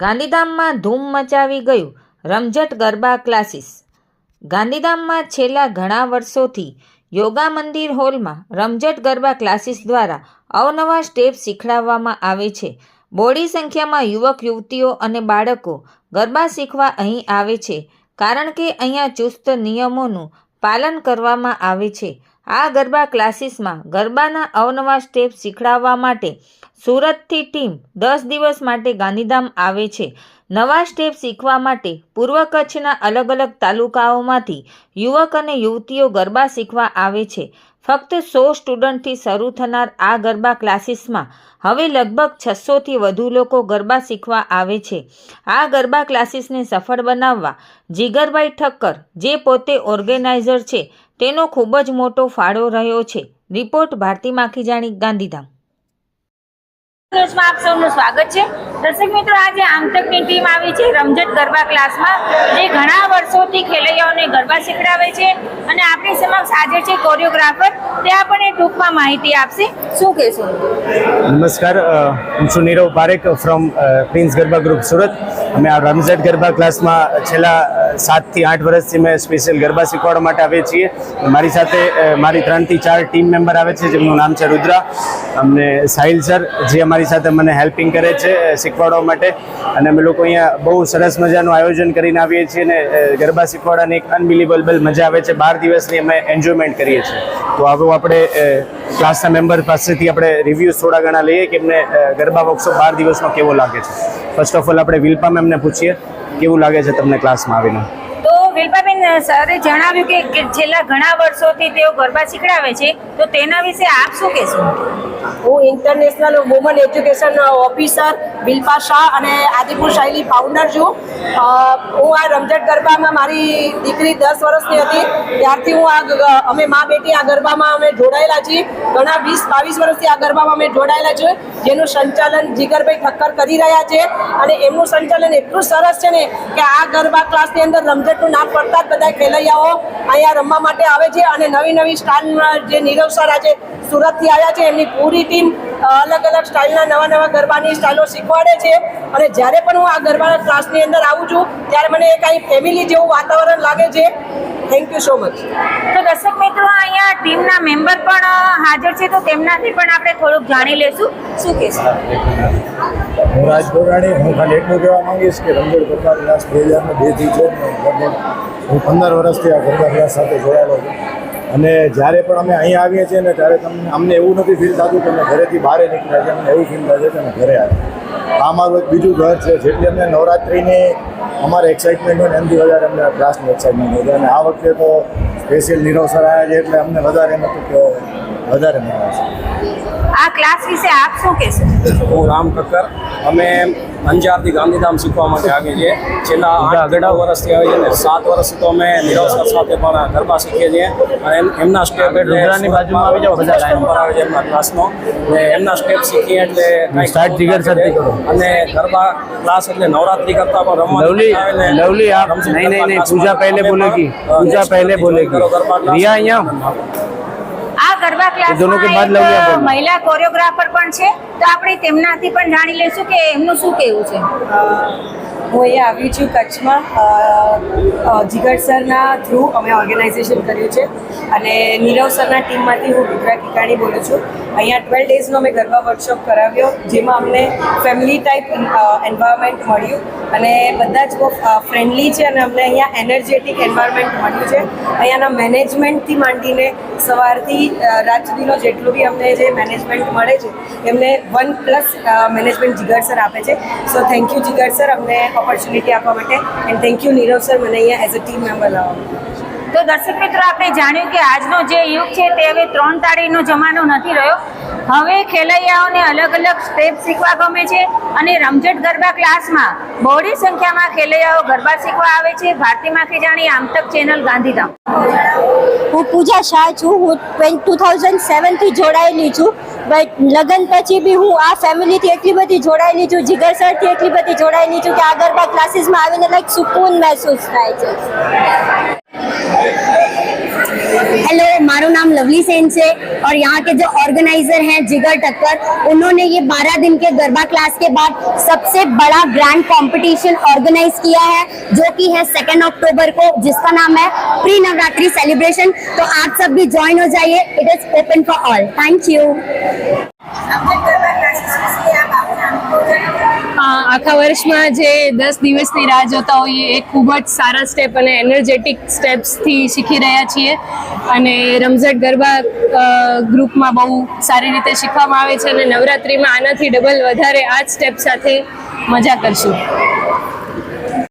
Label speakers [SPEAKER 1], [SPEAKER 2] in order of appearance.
[SPEAKER 1] ગાંધીધામમાં ધૂમ મચાવી ગયું રમઝટ ગરબા ક્લાસીસ. ગાંધીધામમાં છેલ્લા ઘણા વર્ષોથી યોગા મંદિર હોલમાં રમઝટ ગરબા ક્લાસીસ દ્વારા અવનવા સ્ટેપ શીખડાવવામાં આવે છે. બોડી સંખ્યામાં યુવક, યુવતીઓ અને બાળકો ગરબા શીખવા અહીં આવે છે, કારણ કે અહીંયા ચુસ્ત નિયમોનું પાલન કરવામાં આવે છે. આ ગરબા ક્લાસીસમાં ગરબાના અવનવા સ્ટેપ શીખડાવવા માટે સુરતથી ટીમ દસ દિવસ માટે ગાંધીધામ આવે છે. નવા સ્ટેપ શીખવા માટે પૂર્વ કચ્છના અલગ અલગ તાલુકાઓમાંથી યુવક અને યુવતીઓ ગરબા શીખવા આવે છે. ફક્ત સો સ્ટુડન્ટથી શરૂ થનાર આ ગરબા ક્લાસીસમાં હવે લગભગ છસોથી વધુ લોકો ગરબા શીખવા આવે છે. આ ગરબા ક્લાસીસને સફળ બનાવવા જીગરભાઈ ઠક્કર, જે પોતે ઓર્ગેનાઇઝર છે, તેનો ખૂબ જ મોટો ફાળો રહ્યો છે. રિપોર્ટ ભારતી માખીજાણી, ગાંધીધામ.
[SPEAKER 2] આપ સૌનું સ્વાગત છે. દર્શક મિત્રો, આજે આમતકની ટીમ આવી છે રમઝટ ગરબા ક્લાસમાં, જે ઘણા વર્ષોથી ખેલૈયાઓને ગરબા શીખડાવે છે. અને આપણી સમક્ષ હાજર છે કોરિયોગ્રાફર. તે આપણને ટૂંકમાં માહિતી આપશે. શું કહેશો?
[SPEAKER 3] નમસ્કાર હું છું Nirav Parekh from Prince Garba Group Surat. અમે આ રમઝટ ગરબા ક્લાસમાં છેલ્લા સાતથી આઠ વર્ષથી મેં સ્પેશિયલ ગરબા શીખવાડવા માટે આવીએ છીએ. મારી સાથે મારી ત્રણથી ચાર ટીમ મેમ્બર આવે છે, જેમનું નામ છે રુદ્રા. અમને સાહિલ સર જે અમારી સાથે મને હેલ્પિંગ કરે છે શીખવાડવા માટે. અને અમે લોકો અહીંયા બહુ સરસ મજાનું આયોજન કરીને આવીએ છીએ અને ગરબા શીખવાડવાની એક અનબિલિવેબલ મજા આવે છે. બાર દિવસની અમે એન્જોયમેન્ટ કરીએ છીએ. તો આવું આપણે ક્લાસના મેમ્બર પાસેથી આપણે રિવ્યૂઝ થોડા ઘણા લઈએ કે એમને ગરબા વર્કશોપ બાર દિવસનો કેવો લાગે છે. ફર્સ્ટ ઓફ ઓલ આપણે વિલ્પા મેમને પૂછીએ, કેવું લાગે છે તમને ક્લાસમાં આવીને?
[SPEAKER 2] વિલ્પાબેન સરે જણાવ્યું કે છેલ્લા ઘણા વર્ષોથી તેઓ ગરબા શીખડાવે છે. તો તેના વિશે આપ શું કહેશો?
[SPEAKER 4] હું international woman education officer Vilpa Shah અને આદિપુર શૈલી ફાઉન્ડર છું. હું આ રમઝટ ગરબામાં મારી દીકરી દસ વર્ષની હતી. ત્યારથી હું આ અમે મા બેટી આ ગરબામાં અમે જોડાયેલા છીએ. ઘણા વીસ, બાવીસ વર્ષથી આ ગરબામાં અમે જોડાયેલા છીએ. જેનું સંચાલન જીગરભાઈ ઠક્કર કરી રહ્યા છે. અને એમનું સંચાલન એટલું સરસ છે ને કે આ ગરબા ક્લાસની અંદર રમઝટનું નામ પડતા જ બધા ખેલૈયાઓ અહીંયા રમવા માટે આવે છે. અને નવી નવી સ્ટાર જે નીરવ સર આજે સુરતથી આવ્યા છે, એમની પૂરી ટીમ અલગ અલગ સ્ટાઇલના નવા નવા ગરબાની સ્ટાઇલો શીખવાડે છે. અને જ્યારે પણ હું આ ગરબાના ક્લાસની અંદર આવું છું ત્યારે મને એક અહીં ફેમિલી જેવું વાતાવરણ લાગે છે. થેન્ક યુ સો મચ
[SPEAKER 2] તો દર્શક મિત્રો અહીંયા ટીમના મેમ્બર પણ હાજર છે તો તેમનાથી પણ આપણે થોડુંક જાણી લેશું. શું કહેશો?
[SPEAKER 5] હું રાજ ગોરાણી હું ખાલી એટલું કહેવા માંગીશ કે રંગોળ ગરબા ક્લાસ બે હજારને બેથી છે. હું પંદર વર્ષથી આ ગરબા ક્લાસ સાથે જોડાયેલો છું. અને જ્યારે પણ અમે અહીં આવીએ છીએ ને ત્યારે તમને અમને એવું નથી ફીલ થતું કે અમે ઘરેથી બહાર નીકળ્યા છે અમને એવું ફીલ થાય છે કે અમે ઘરે આવ્યા આ મારું એક બીજું ઘર છે. જેટલી અમને નવરાત્રિની અમારે એક્સાઇટમેન્ટ હોય ને એમથી વધારે અમને ક્લાસની એક્સાઇટમેન્ટ હોય છે. અને આ વખતે તો સ્પેશિયલ નીરવ આવ્યા છે એટલે અમને વધારે એમ હતું કે વધારે મજા આવશે.
[SPEAKER 2] આ ક્લાસ વિશે આપ શું કહેશો?
[SPEAKER 6] હું રામ કક્કર. અમે અંજારથી ગાંધીધામ શીખવા માટે આવીએ છીએ. છેલ્લા આઠ અઢા વર્ષથી આવીએ છીએ સાત વર્ષથી તો અમે નિરવસર સાથે પણ ગરબા શીખીએ છીએ. અને એમના સ્ટેપ એટલે
[SPEAKER 3] બાજુમાં આવી જાવ બધા
[SPEAKER 6] નંબર આવે છે એમના ક્લાસનો ને એમના સ્ટેપ શીખીએ એટલે
[SPEAKER 3] સ્ટાર્ટ જીગર સાથે
[SPEAKER 6] અને ગરબા ક્લાસ એટલે નવરાત્રી કરતા પણ રમવા લવલી
[SPEAKER 3] લવલી
[SPEAKER 6] આપ
[SPEAKER 3] નહીં
[SPEAKER 6] નહીં
[SPEAKER 3] પૂજા
[SPEAKER 6] પહેલે
[SPEAKER 3] બોલેગી
[SPEAKER 6] પૂજા પહેલે બોલેગી
[SPEAKER 3] રિયા અહીંયા?
[SPEAKER 2] ગરબા
[SPEAKER 3] ક્લાસ
[SPEAKER 2] એક મહિલા કોરિયોગ્રાફર પણ છે. તો આપણે તેમનાથી પણ જાણી લેશું કે એમનું શું કેવું છે.
[SPEAKER 4] હું અહીંયા આવી છું કચ્છમાં જીગર સરના થ્રુ અમે ઓર્ગેનાઇઝેશન કર્યું છે. અને નીરવ સરના ટીમમાંથી હું રુદ્રા કિકાણી બોલું છું. અહીંયા ટ્વેલ્વ ડેઝનો અમે ગરબા વર્કશોપ કરાવ્યો, જેમાં અમને ફેમિલી ટાઈપ એન્વાયરમેન્ટ મળ્યું. અને બધા જ બહુ ફ્રેન્ડલી છે અને અમને અહીંયા એનર્જેટિક એન્વાયરમેન્ટ મળ્યું છે. અહીંયાના મેનેજમેન્ટથી માંડીને સવારથી રાત સુધીનો જેટલું બી અમને જે મેનેજમેન્ટ મળે છે, એમને one plus management Jigar sir આપે છે. So thank you Jigar sir, અમને ઓપોર્ચ્યુનિટી આપવા માટે. And thank you Nirav sir મને અહીંયા એઝ અ ટીમ મેમ્બર લાવવા
[SPEAKER 2] તો દર્શક મિત્રો આપણે જાણ્યું કે આજનો જે યુગ છે તે હવે ત્રણ તાળીનો જમાનો નથી રહ્યો. હવે ખેલૈયાઓને અલગ અલગ સ્ટેપ શીખવા ગમે છે અને રમઝટ ગરબા ક્લાસમાં બહોળી સંખ્યામાં ખેલૈયાઓ ગરબા શીખવા આવે છે. ભારતી માખીજાણી આમતક ચેનલ ગાંધીધામ.
[SPEAKER 7] હું પૂજા શાહ છું. હું ટુ થાઉઝન્ડ સેવનથી જોડાયેલી છું. બટ લગ્ન પછી બી હું આ ફેમિલીથી એટલી બધી જોડાયેલી છું, જીગર સરથી એટલી બધી જોડાયેલી છું કે આ ગરબા ક્લાસીસમાં આવીને લાઈક સુકૂન મહેસૂસ થાય છે. लवली सेन से और यहाँ के जो ऑर्गेनाइजर हैं जिगर टक्कर उन्होंने ये 12 दिन के गरबा क्लास के बाद सबसे बड़ा ग्रैंड कंपटीशन ऑर्गेनाइज किया है, जो कि है सेकेंड अक्टूबर को, जिसका नाम है प्री नवरात्रि सेलिब्रेशन तो आप सब भी ज्वाइन हो जाइए। It is open for all thank you
[SPEAKER 8] આખા વર્ષમાં જે દસ દિવસની રાહ જોતા હોઈએ, એ ખૂબ જ સારા સ્ટેપ અને એનર્જેટિક સ્ટેપ્સથી શીખી રહ્યા છીએ. અને રમઝટ ગરબા ગ્રુપમાં બહુ સારી રીતે શીખવામાં આવે છે અને નવરાત્રિમાં આનાથી ડબલ વધારે આ જ સ્ટેપ સાથે મજા કરશું.